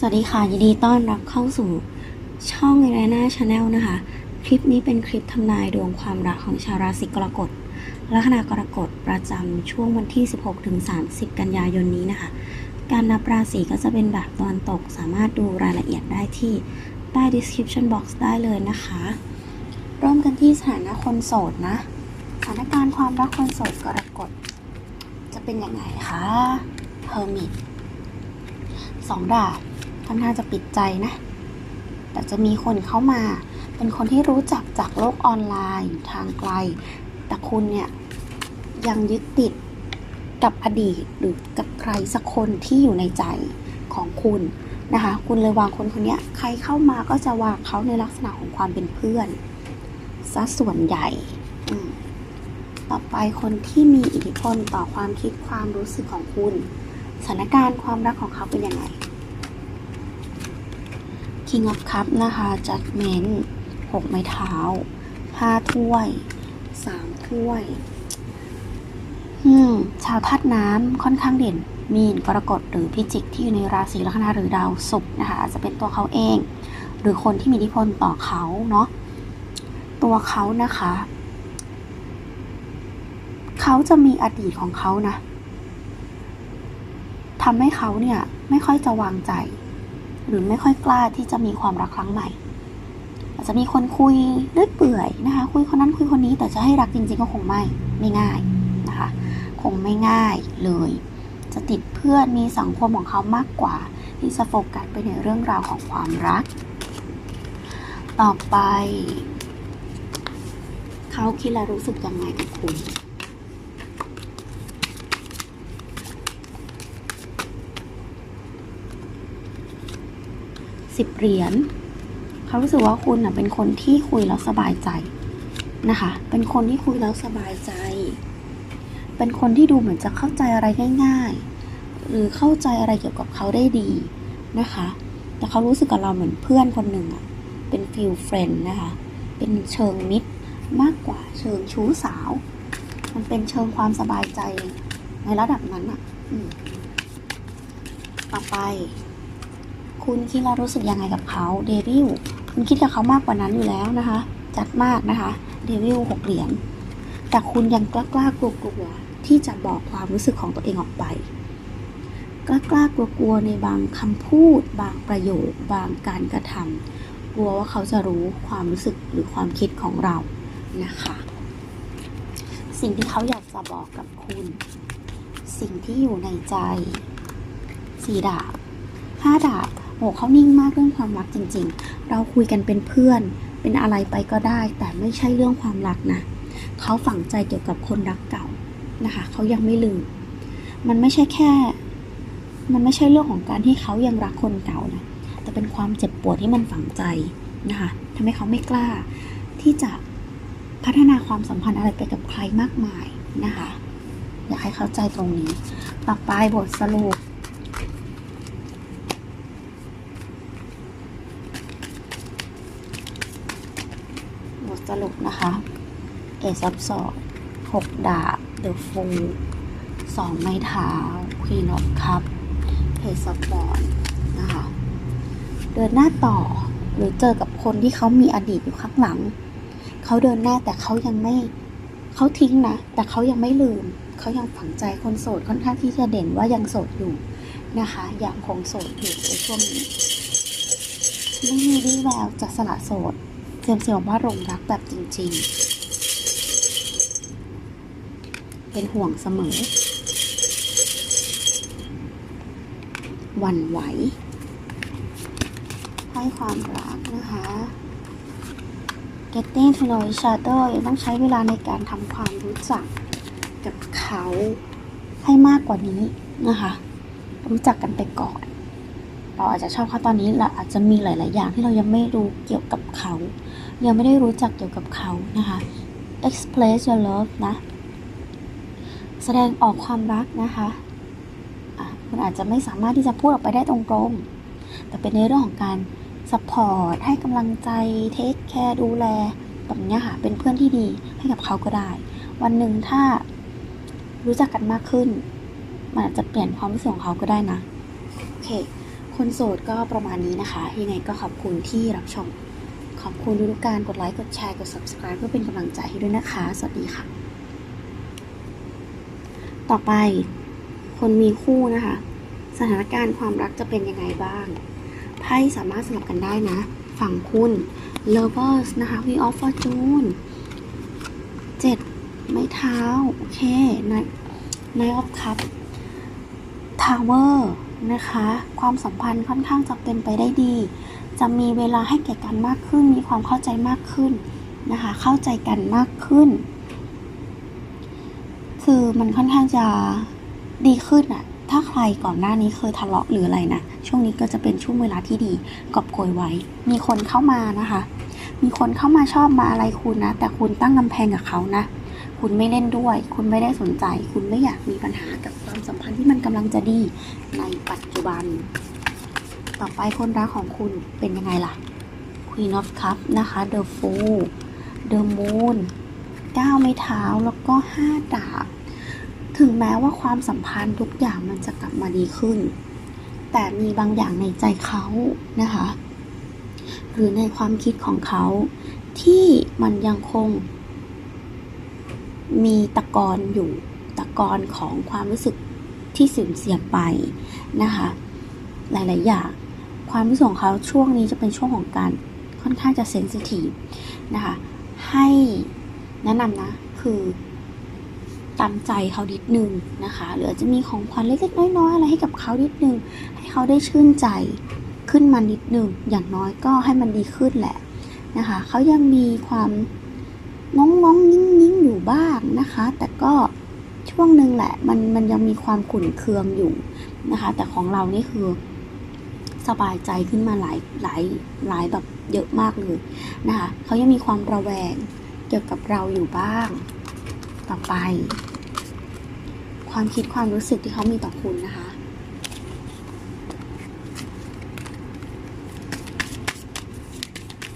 สวัสดีค่ะ ยินดีต้อนรับเข้าสู่ช่อง e r e n a Channel นะคะ คลิปนี้เป็นคลิปทำนายดวงความรักของชาวราศีกรกฎลัคนากรกฎประจำช่วงวันที่ 16-30 กันยายนนี้นะคะ การนับราศีก็จะเป็นแบบตอนตกสามารถดูรายละเอียดได้ที่ใต้ description box ได้เลยนะคะ เริ่มกันที่สถานะคนโสดนะ สถานการณ์ความรักคนโสดกรกฎจะเป็นยังไงคะ Hermit สองดาบ ค่อนข้างจะปิดใจนะ แต่จะมีคนเข้ามา เป็นคนที่รู้จักจากโลกออนไลน์ทางไกล แต่คุณเนี่ยยังยึดติดกับอดีตหรือกับใครสักคนที่อยู่ในใจของคุณนะคะ คุณเลยวางคนคนนี้ใครเข้ามาก็จะวางเขาในลักษณะของความเป็นเพื่อนซะส่วนใหญ่ ต่อไปคนที่มีอิทธิพลต่อความคิดความรู้สึกของคุณ สถานการณ์ความรักของเขาเป็นยังไง King of Cup นะคะ Judgment หกไม้เท้าห้าถ้วยสามถ้วย อืม ชาวธาตุน้ำค่อนข้างเด่น มีนกรกฎหรือพิจิกที่อยู่ในราศีลัคนาหรือดาวศุกร์นะคะอาจจะเป็นตัวเขาเอง หรือคนที่มีอิทธิพลต่อเขาเนาะ ตัวเขานะคะ เขาจะมีอดีตของเขานะทำให้เขาเนี่ย ไม่ค่อยจะวางใจ หรือไม่ค่อยกล้าที่จะมีความรักครั้งใหม่ อาจจะมีคนคุยเรื่อยเปื่อยนะคะ คุยคนนั้นคุยคนนี้แต่จะให้รักจริง ๆ ก็คงไม่ไม่ง่ายนะคะ คงไม่ง่ายเลย จะติดเพื่อนมีสังคมของเขามากกว่า ที่จะโฟกัสไปในเรื่องราวของความรัก ต่อไป เขาคิดและรู้สึกยังไงกับคุณ สิบเหรียญเขารู้สึกว่าคุณน่ะเป็นคนที่คุยแล้วสบายใจนะคะ เป็นคนที่คุยแล้วสบายใจ เป็นคนที่ดูเหมือนจะเข้าใจอะไรง่าย ๆ หรือเข้าใจอะไรเกี่ยวกับเขาได้ดีนะคะ แต่เขารู้สึกกับเราเหมือนเพื่อนคนหนึ่งอะเป็นฟิลเฟรนด์นะคะ เป็นเชิงมิตรมากกว่าเชิงชู้สาว มันเป็นเชิงความสบายใจในระดับนั้นอะอต่อไป คุณคิดแล้วรู้สึกยังไงกับเขาเดวิลคุณคิดกับเขามากกว่านั้นอยู่แล้วนะคะ จัดมากนะคะเดวิลหกเหรียญแต่คุณยังกล้ากล้ากลัวกลัวที่จะบอกความรู้สึกของตัวเองออกไป กล้ากล้ากลัวกลัวในบางคำพูด บางประโยค บางการกระทำกลัวว่าเขาจะรู้ความรู้สึกหรือความคิดของเรานะคะ สิ่งที่เขาอยากจะบอกกับคุณ สิ่งที่อยู่ในใจสี่ดาบห้าดาบ โหเขานิ่งมากเรื่องความรักจริง ๆ เราคุยกันเป็นเพื่อน เป็นอะไรไปก็ได้ แต่ไม่ใช่เรื่องความรักนะเขาฝังใจเกี่ยวกับคนรักเก่านะคะเขายังไม่ลืม มันไม่ใช่แค่ มันไม่ใช่เรื่องของการที่เขายังรักคนเก่านะแต่เป็นความเจ็บปวดที่มันฝังใจนะคะทำให้เขาไม่กล้า ที่จะพัฒนาความสัมพันธ์อะไรไปกับใครมากมายนะคะ อยากให้เข้าใจตรงนี้ ต่อไปบทสรุป บทส รุปนะคะเอซับสอดหกดาบเดอะฟูสองไม้เท้าควีนอ f คัพเพซับบอลนะคะเดินหน้าต่อหรือเจอกับคนที่เขามีอดีตอยู่ข้างหลัง เขาเดินหน้าแต่เขายังไม่เขาทิ้งนะ แต่เขายังไม่ลืม เขายังฝังใจคนโสดค่อนข้างที่จะเด่นว่ายังโสดอยู่นะคะยังคงโสดอยู่ในช่วงนี้ ไม่มีวี่แววจะสละโสด เซียมเซียบอกว่าหลงรักแบบจริง ๆ เป็นห่วงเสมอ วันไหว ให้ความรักนะคะ getting to know each other ยังต้องใช้เวลาในการทำความรู้จักกับเขาให้มากกว่านี้นะคะ รู้จักกันไปก่อน เราอาจจะชอบเขาตอนนี้เราอาจจะมีหลาย ๆ อย่างที่เรายังไม่รู้เกี่ยวกับเขา ยังไม่ได้รู้จักเกี่ยวกับเขานะคะ express your love นะ แสดงออกความรักนะคะะคุณอาจจะไม่สามารถที่จะพูดออกไปได้ตรงๆ แต่เป็นในเรื่องของการ support ให้กำลังใจ take care ดูแลแบบนี้ค่ะ เป็นเพื่อนที่ดีให้กับเขาก็ได้ วันหนึ่งถ้ารู้จักกันมากขึ้น มันอาจจะเปลี่ยนความรู้สึกของเขาก็ได้นะ โอเค คนโสดก็ประมาณนี้นะคะ ยังไงก็ขอบคุณที่รับชม อบคุณทุกการกดไลค์ กดแชร์ กด subscribe เพื่อเป็นกำลังใจให้ด้วยนะคะ สวัสดีค่ะ ต่อไป คนมีคู่นะคะ สถานการณ์ความรักจะเป็นยังไงบ้าง ไพ่สามารถสลับกันได้นะ ฝั่งคุณ lovers นะคะ we of fortune เจ็ดไม้เท้า โอเค night night of cup tower นะคะ ความสัมพันธ์ค่อนข้างจะเป็นไปได้ดี จะมีเวลาให้แก่กันมากขึ้น มีความเข้าใจมากขึ้นนะคะ เข้าใจกันมากขึ้น คือมันค่อนข้างจะดีขึ้นอะถ้าใครก่อนหน้านี้เคยทะเลาะหรืออะไรนะ ช่วงนี้ก็จะเป็นช่วงเวลาที่ดีกอบโกยไว้ มีคนเข้ามานะคะ มีคนเข้ามาชอบมาอะไรคุณนะ แต่คุณตั้งกำแพงกับเขานะ คุณไม่เล่นด้วย คุณไม่ได้สนใจ คุณไม่อยากมีปัญหากับความสัมพันธ์ที่มันกำลังจะดีในปัจจุบัน ต่อไปคนรักของคุณเป็นยังไงล่ะ Queen of Cup นะคะ The Fool The Moon 9ไม้เท้าแล้วก็5ดาบ ถึงแม้ว่าความสัมพันธ์ทุกอย่างมันจะกลับมาดีขึ้น แต่มีบางอย่างในใจเขานะคะ หรือในความคิดของเขา ที่มันยังคง มีตะกอนอยู่ตะกอนของความรู้สึกที่สูญเสียไปนะคะ หลาย ๆ อย่าง ความรู้สึกของเขาช่วงนี้จะเป็นช่วงของการค่อนข้างจะเซนซิทีฟนะคะ ให้แนะนำนะ คือตามใจเขานิดนึงนะคะ หรืออาจจะมีของขวัญเล็กๆน้อยๆอะไรให้กับเขานิดนึง ให้เขาได้ชื่นใจขึ้นมานิดนึง อย่างน้อยก็ให้มันดีขึ้นแหละนะคะ เขายังมีความงองงองๆยิ่งยิ่งๆอยู่บ้างนะคะ แต่ก็ช่วงหนึ่งแหละ มันมันยังมีความขุ่นเคืองอยู่นะคะ แต่ของเรานี่คือ สบายใจขึ้นมาหลายหลายหลายแบบเยอะมากเลยนะคะเขายังมีความระแวงเกี่ยวกับเราอยู่บ้าง ต่อไป ความคิดความรู้สึกที่เขามีต่อคุณนะคะ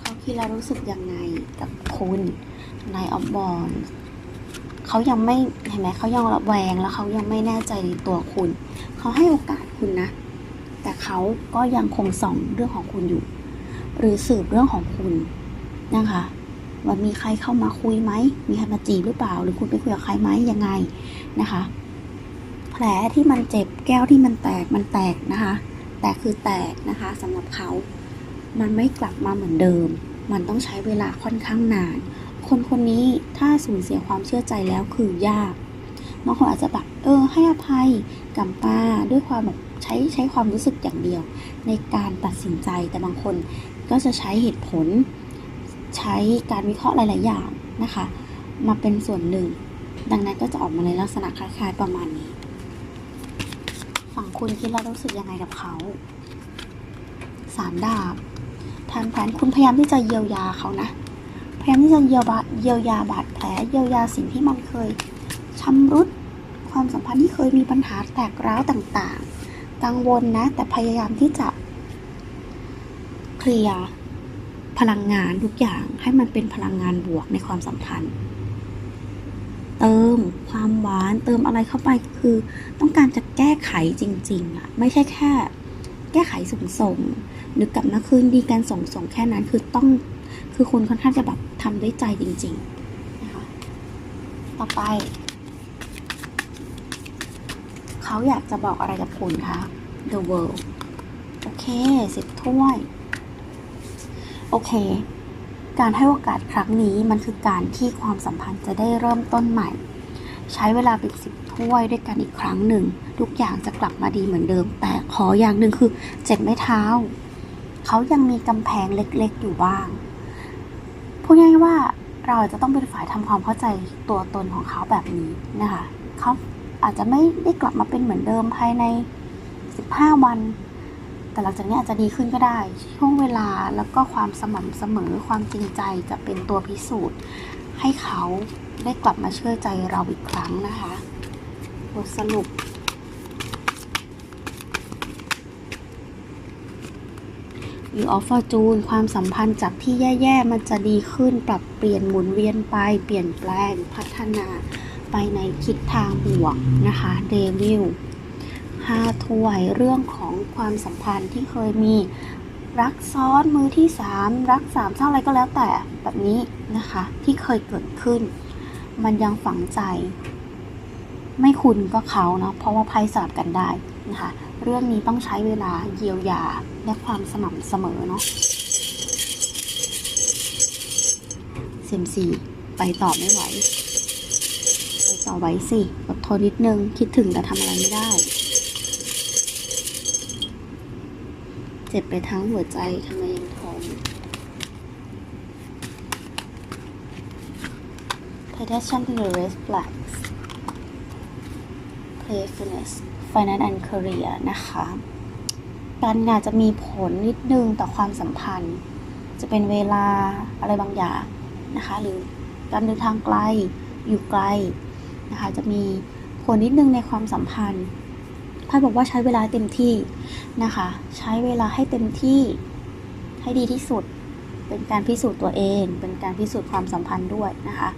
เขาคิดแล้วรู้สึกยังไงกับคุณนายออฟบอลเขายังไม่เห็นไหมเขายังระแวงแล้วเขายังไม่แน่ใจในตัวคุณ เขาให้โอกาสคุณนะ เขาก็ยังคงส่องเรื่องของคุณอยู่ หรือสืบเรื่องของคุณนะคะว่ามีใครเข้ามาคุยไหม มีใครมาจีบหรือเปล่า หรือคุณไปคุยกับใครไหมยังไงนะคะ แผลที่มันเจ็บแก้วที่มันแตกมันแตกนะคะ แต่คือแตกนะคะสำหรับเขา มันไม่กลับมาเหมือนเดิม มันต้องใช้เวลาค่อนข้างนาน คนคนนี้ถ้าสูญเสียความเชื่อใจแล้วคือยากบางคนอาจจะแบบเออให้อภัยกับป้าด้วยความแบบ ใช้ใช้ความรู้สึกอย่างเดียว ในการตัดสินใจแต่บางคนก็จะใช้เหตุผล ใช้การวิเคราะห์หลาย ๆ อย่างนะคะ มาเป็นส่วนหนึ่ง ดังนั้นก็จะออกมาในลักษณะคล้าย ๆ ประมาณนี้ ฝั่งคุณคิดแล้วรู้สึกยังไงกับเขาสามดาบทานแผนคุณพยายามที่จะเยียวยาเขานะพยายามที่จะเยียวยาเยียวยาบาดแผลเยียวยาสิ่งที่มันเคยชำรุดความสัมพันธ์ที่เคยมีปัญหาแตกร้าวต่างๆ กังวลนะ แต่พยายามที่จะเคลียร์พลังงานทุกอย่างให้มันเป็นพลังงานบวกในความสัมพันธ์ เติมความหวานเติมอะไรเข้าไปคือ ต้องการจะแก้ไขจริง ๆอะไม่ใช่แค่ แก้ไขส่งส่งๆหรือกลับมาคืนดีกันส่งส่งๆแค่นั้นคือต้องคือคุณค่อนข้างจะแบบทำด้วยใจจริง ๆ นะคะ ต่อไป เขาอยากจะบอกอะไรกับคุณคะ The World โอเคสิบถ้วย โอเค การให้โอกาสครั้งนี้มันคือการที่ความสัมพันธ์จะได้เริ่มต้นใหม่ ใช้เวลาเป็นสิบถ้วยด้วยกันอีกครั้งหนึ่ง ทุกอย่างจะกลับมาดีเหมือนเดิม แต่ขออย่างหนึ่งคือเจ็บไม่เท้า เขายังมีกำแพงเล็กๆอยู่บ้างพูดง่ายว่าเราจะต้องเป็นฝ่ายทำความเข้าใจตัวตนของเขาแบบนี้นะคะเขา อาจจะไม่ได้กลับมาเป็นเหมือนเดิมภายใน 15 วัน แต่หลังจากนี้อาจจะดีขึ้นก็ได้ ช่วงเวลาแล้วก็ความสม่ำเสมอความจริงใจจะเป็นตัวพิสูจน์ ให้เขาได้กลับมาเชื่อใจเราอีกครั้งนะคะบทสรุปหรือออฟฟอร์จูนความสัมพันธ์จากที่แย่ ๆ มันจะดีขึ้นปรับเปลี่ยนหมุนเวียนไป เปลี่ยนแปลงพัฒนา ไปในทิศทางบวกนะคะเดวิลห้าถ้วยเรื่องของความสัมพันธ์ที่เคยมีรักซ้อนมือที่สามรักสามเศร้าอะไรก็แล้วแต่แบบนี้นะคะ ที่เคยเกิดขึ้น มันยังฝังใจ ไม่คุณก็เขาเนาะเพราะว่าไพ่สลับกันได้นะคะ เรื่องนี้ต้องใช้เวลาเยียวยาและความสม่ำเสมอเนาะเซมซีไปต่อไม่ไหว ไปต่อไว้สิอดทนนิดนึง คิดถึงแต่ทำอะไรไม่ได้ เจ็บไปทั้งหัวใจทำไมยังทน Pedestrian to the red flags playfulness finance and career นะคะ การงานจะมีผลนิดนึงต่อความสัมพันธ์ จะเป็นเวลาอะไรบางอย่างนะคะ หรือการเดินทางไกลอยู่ไกล นะคะ จะมีผลนิดนึงในความสัมพันธ์ไพ่บอกว่าใช้เวลาเต็มที่นะคะ ใช้เวลาให้เต็มที่ให้ดีที่สุด เป็นการพิสูจน์ตัวเอง เป็นการพิสูจน์ความสัมพันธ์ด้วยนะคะ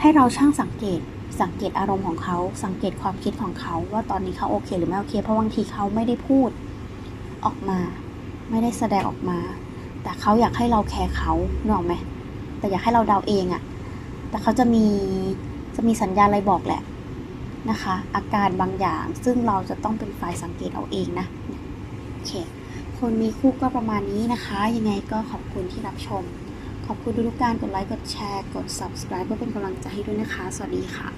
ให้เราช่างสังเกตสังเกตอารมณ์ของเขาสังเกตความคิดของเขาว่าตอนนี้เขาโอเคหรือไม่โอเค เพราะบางทีเขาไม่ได้พูดออกมา ไม่ได้แสดงออกมา แต่เขาอยากให้เราแคร์เขาเนกออกไหมแต่อยากให้เราเดาเองอะแต่เขาจะมี จะมีสัญญาณอะไรบอกแหละนะคะ อาการบางอย่างซึ่งเราจะต้องเป็นฝ่ายสังเกตเอาเองนะโอเคคนมีคู่ก็ประมาณนี้นะคะ ยังไงก็ขอบคุณที่รับชม ขอบคุณทุกการกดไลค์กดแชร์ กด subscribe เพื่อเป็นกำลังใจให้ด้วยนะคะ สวัสดีค่ะ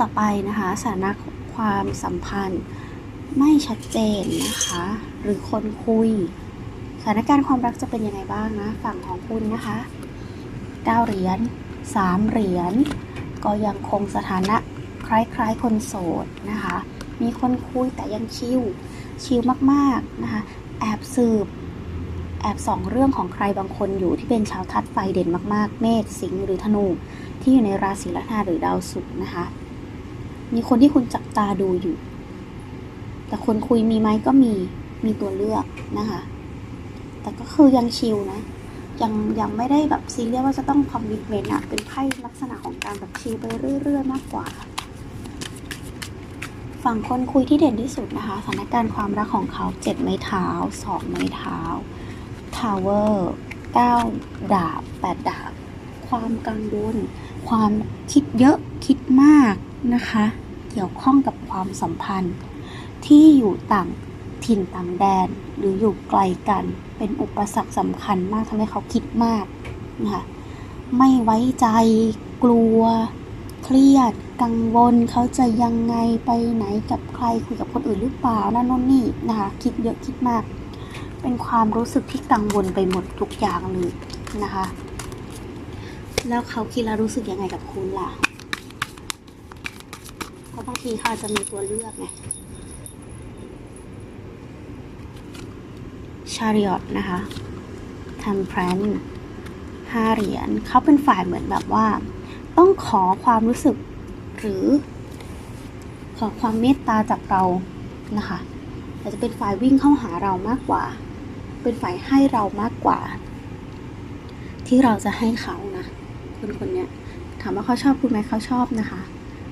ต่อไปนะคะสถานะความสัมพันธ์ไม่ชัดเจนนะคะ หรือคนคุย สถานการณ์ความรักจะเป็นยังไงบ้างนะ ฝั่งของคุณนะคะ 9 เหรียญ 3 เหรียญ ก็ยังคงสถานะคล้ายๆ คนโสดนะคะ มีคนคุยแต่ยังชิลชิลมากๆนะคะ แอบสืบ แอบสองเรื่องของใครบางคนอยู่ที่เป็นชาวทัดไฟเด่นมากๆ เมษสิงห์หรือธนู ที่อยู่ในราศีลัคนาหรือดาวศุกร์นะคะ มีคนที่คุณจับตาดูอยู่ แต่คนคุยมีไหมก็มี มีตัวเลือกนะคะ แต่ก็คือยังชิลนะ ยังยังไม่ได้แบบซีเรียสว่าจะต้องคอมมิชเมนต์อะเป็นไพ่ลักษณะของการแบบชิลไปเรื่อยๆมากกว่า ฝั่งคนคุยที่เด่นที่สุดนะคะสถานการณ์ความรักของเขาเจ็ดไม้เท้าสองไม้เท้าทาวเวอร์เก้าดาบแปดดาบ ความกังวลความคิดเยอะคิดมากนะคะ เกี่ยวข้องกับความสัมพันธ์ที่อยู่ต่าง ถิ่นต่างแดน หรืออยู่ไกลกัน เป็นอุปสรรคสำคัญมากทำให้เขาคิดมากนะคะไม่ไว้ใจกลัว เครียด กังวลเขาจะยังไงไปไหนกับใครคุยกับคนอื่นหรือเปล่านั่นน่นนี่นะคะคิดเยอะคิดมาก เป็นความรู้สึกที่กังวลไปหมดทุกอย่างเลยนะคะ แล้วเขาคิดแล้วรู้สึกยังไงกับคุณล่ะเพราะบางทีเขาจะมีตัวเลือกไง ชาริอตนะคะทัมพรนห้าเหรียญเขาเป็นฝ่ายเหมือนแบบว่า ต้องขอความรู้สึกหรือ ขอความเมตตาจากเรานะคะอาจจะเป็นฝ่ายวิ่งเข้าหาเรามากกว่า เป็นฝ่ายให้เรามากกว่า ที่เราจะให้เขานะคนคนนี้ถามว่าเขาชอบคุณไหมเขาชอบนะคะ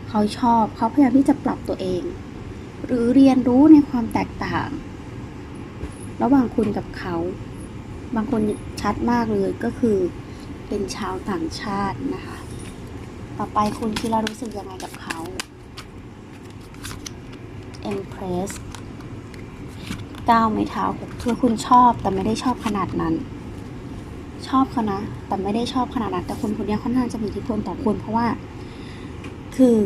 เขาชอบเขาพยายามที่จะปรับตัวเอง หรือเรียนรู้ในความแตกต่าง ระหว่างคุณกับเขา บางคนชัดมากเลยก็คือเป็นชาวต่างชาตินะคะ ต่อไปคุณคิดแล้วรู้สึกยังไงกับเขา Empress ก้าวไม้เท้าหกคือคุณชอบแต่ไม่ได้ชอบขนาดนั้น ชอบเขานะ แต่ไม่ได้ชอบขนาดนั้น แต่คนคนนี้ค่อนข้างจะมีอิทธิพลต่อคุณเพราะว่า คือ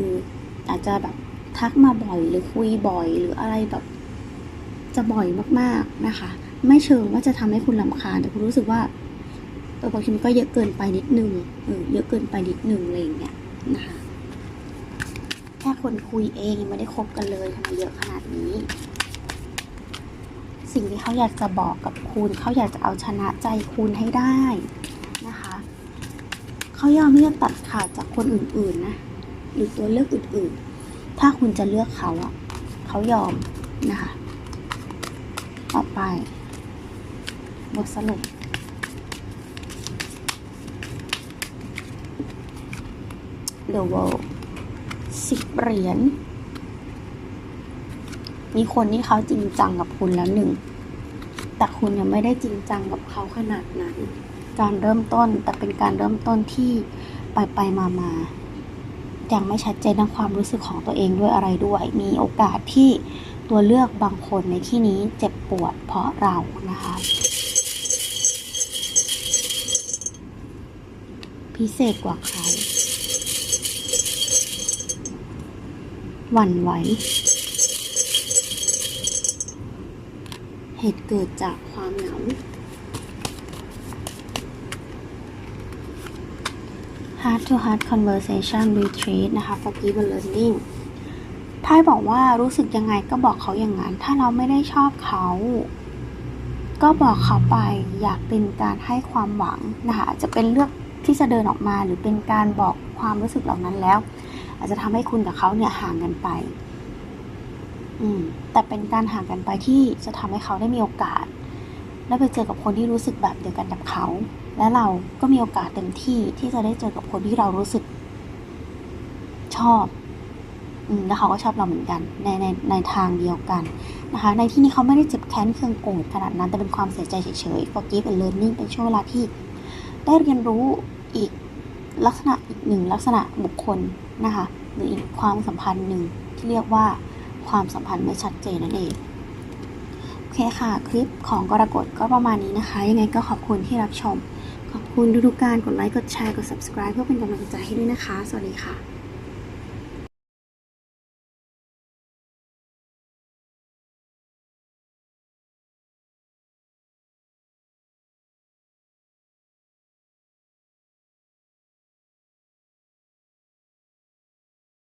อาจจะแบบทักมาบ่อยหรือคุยบ่อยหรืออะไรแบบ จะบ่อยมากๆนะคะ ไม่เชิงว่าจะทำให้คุณลำคาญแต่คุณรู้สึกว่าเออบางทีมันก็เยอะเกินไปนิดนึงเออเยอะเกินไปนิดนึงอะไรอย่างเงี้ยนะคะแค่คนคุยเองยังไม่ได้คบกันเลยทำไมเยอะขนาดนี้ สิ่งที่เขาอยากจะบอกกับคุณเขาอยากจะเอาชนะใจคุณให้ได้นะคะเขายอมที่จะตัดขาดจากคนอื่นๆนะหรือตัวเลือกอื่นๆ ถ้าคุณจะเลือกเขาอะเขายอมนะคะ ต่อไป บทสรุป The World สิบเหรียญ มีคนที่เขาจริงจังกับคุณแล้วหนึ่ง แต่คุณยังไม่ได้จริงจังกับเขาขนาดนั้น การเริ่มต้นแต่เป็นการเริ่มต้นที่ไปไปมามายังไม่ชัดเจนในความรู้สึกของตัวเองด้วยอะไรด้วย มีโอกาสที่ ตัวเลือกบางคนในที่นี้เจ็บปวดเพราะเรานะคะ พิเศษกว่าใครหวั่นไหว เหตุเกิดจากความเหงา Heart to Heart Conversation Retreat นะคะ Forgive and Learning ถ้ายบอกว่ารู้สึกยังไงก็บอกเขาอย่างนั้น ถ้าเราไม่ได้ชอบเขา ก็บอกเขาไป อยากเป็นการให้ความหวังนะคะจะเป็นเลือกที่จะเดินออกมาหรือเป็นการบอกความรู้สึกเหล่านั้นแล้ว อาจจะทำให้คุณกับเขาเนี่ยห่างกันไป อืม แต่เป็นการห่างกันไปที่จะทำให้เขาได้มีโอกาสได้ไปเจอกับคนที่รู้สึกแบบเดียวกันกับเขา และเราก็มีโอกาสเต็มที่ที่จะได้เจอกับคนที่เรารู้สึกชอบ แล้วเขาก็ชอบเราเหมือนกันในในในทางเดียวกันนะคะ ในที่นี้เขาไม่ได้เจ็บแค้นเคืองโกรธขนาดนั้น แต่เป็นความเสียใจเฉยๆ forgive and learning เป็นช่วงเวลาที่ ได้เรียนรู้อีกลักษณะอีกหนึ่งลักษณะบุคคลนะคะหรืออีกความสัมพันธ์หนึ่งที่เรียกว่าความสัมพันธ์ไม่ชัดเจนนั่นเองโอเคค่ะ คลิปของกรกฎก็ประมาณนี้นะคะ ยังไงก็ขอบคุณที่รับชม ขอบคุณทุกๆการกดไลค์กดแชร์กด subscribe เพื่อเป็นกำลังใจให้ด้วยนะคะ สวัสดีค่ะ